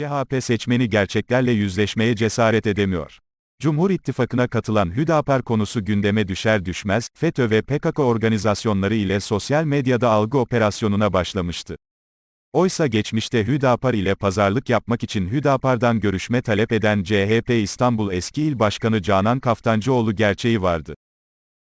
CHP seçmeni gerçeklerle yüzleşmeye cesaret edemiyor. Cumhur İttifakı'na katılan Hüdapar konusu gündeme düşer düşmez, FETÖ ve PKK organizasyonları ile sosyal medyada algı operasyonuna başlamıştı. Oysa geçmişte Hüdapar ile pazarlık yapmak için Hüdapar'dan görüşme talep eden CHP İstanbul eski il başkanı Canan Kaftancıoğlu gerçeği vardı.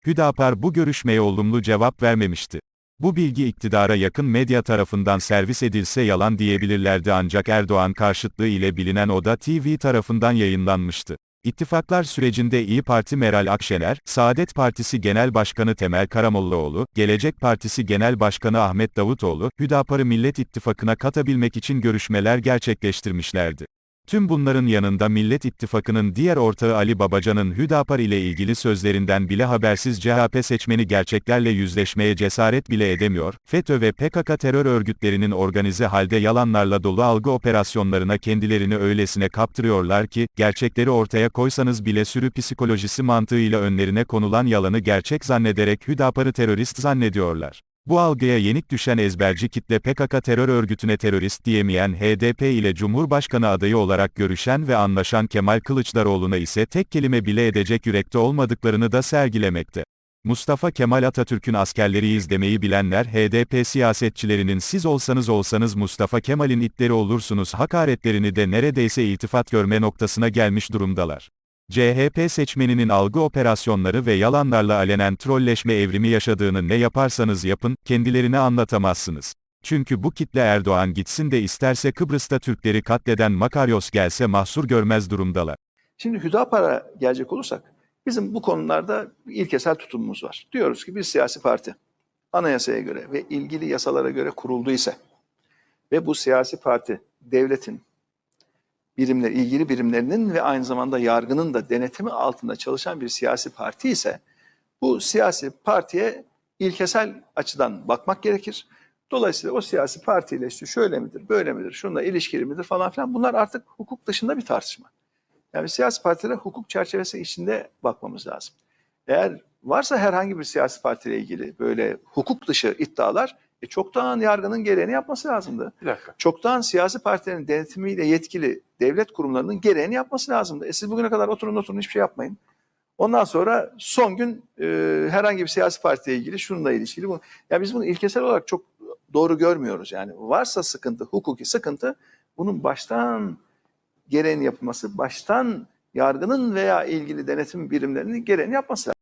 Hüdapar bu görüşmeye olumlu cevap vermemişti. Bu bilgi iktidara yakın medya tarafından servis edilse yalan diyebilirlerdi ancak Erdoğan karşıtlığı ile bilinen Oda TV tarafından yayınlanmıştı. İttifaklar sürecinde İyi Parti Meral Akşener, Saadet Partisi Genel Başkanı Temel Karamollaoğlu, Gelecek Partisi Genel Başkanı Ahmet Davutoğlu, Hüdapar'ı Millet İttifakı'na katabilmek için görüşmeler gerçekleştirmişlerdi. Tüm bunların yanında Millet İttifakı'nın diğer ortağı Ali Babacan'ın Hüdapar ile ilgili sözlerinden bile habersiz CHP seçmeni gerçeklerle yüzleşmeye cesaret bile edemiyor, FETÖ ve PKK terör örgütlerinin organize halde yalanlarla dolu algı operasyonlarına kendilerini öylesine kaptırıyorlar ki, gerçekleri ortaya koysanız bile sürü psikolojisi mantığıyla önlerine konulan yalanı gerçek zannederek Hüdapar'ı terörist zannediyorlar. Bu algıya yenik düşen ezberci kitle PKK terör örgütüne terörist diyemeyen HDP ile Cumhurbaşkanı adayı olarak görüşen ve anlaşan Kemal Kılıçdaroğlu'na ise tek kelime bile edecek yürekte olmadıklarını da sergilemekte. Mustafa Kemal Atatürk'ün askerleriyiz demeyi bilenler HDP siyasetçilerinin siz olsanız olsanız Mustafa Kemal'in itleri olursunuz hakaretlerini de neredeyse iltifat görme noktasına gelmiş durumdalar. CHP seçmeninin algı operasyonları ve yalanlarla alenen trolleşme evrimi yaşadığını ne yaparsanız yapın, kendilerine anlatamazsınız. Çünkü bu kitle Erdoğan gitsin de isterse Kıbrıs'ta Türkleri katleden Makaryos gelse mahsur görmez durumdalar. Şimdi Hüdapar'a gelecek olursak, bizim bu konularda ilkesel tutumumuz var. Diyoruz ki bir siyasi parti anayasaya göre ve ilgili yasalara göre kurulduysa ve bu siyasi parti devletin birimler, ilgili birimlerinin ve aynı zamanda yargının da denetimi altında çalışan bir siyasi parti ise bu siyasi partiye ilkesel açıdan bakmak gerekir. Dolayısıyla o siyasi partiyle işte şöyle midir, böyle midir, şununla ilişkili midir falan filan bunlar artık hukuk dışında bir tartışma. Yani siyasi partilere hukuk çerçevesi içinde bakmamız lazım. Eğer varsa herhangi bir siyasi partiyle ilgili böyle hukuk dışı iddialar e, çoktan yargının gereğini yapması lazımdı. Bir dakika. Çoktan siyasi partilerin denetimiyle yetkili devlet kurumlarının gereğini yapması lazımdı. E siz bugüne kadar oturun oturun hiçbir şey yapmayın. Ondan sonra son gün e, herhangi bir siyasi partiyle ilgili şununla ilişkili. Bu, ya biz bunu ilkesel olarak çok doğru görmüyoruz. Yani varsa sıkıntı, hukuki sıkıntı bunun baştan gereğini yapılması, baştan yargının veya ilgili denetim birimlerinin gereğini yapması lazım.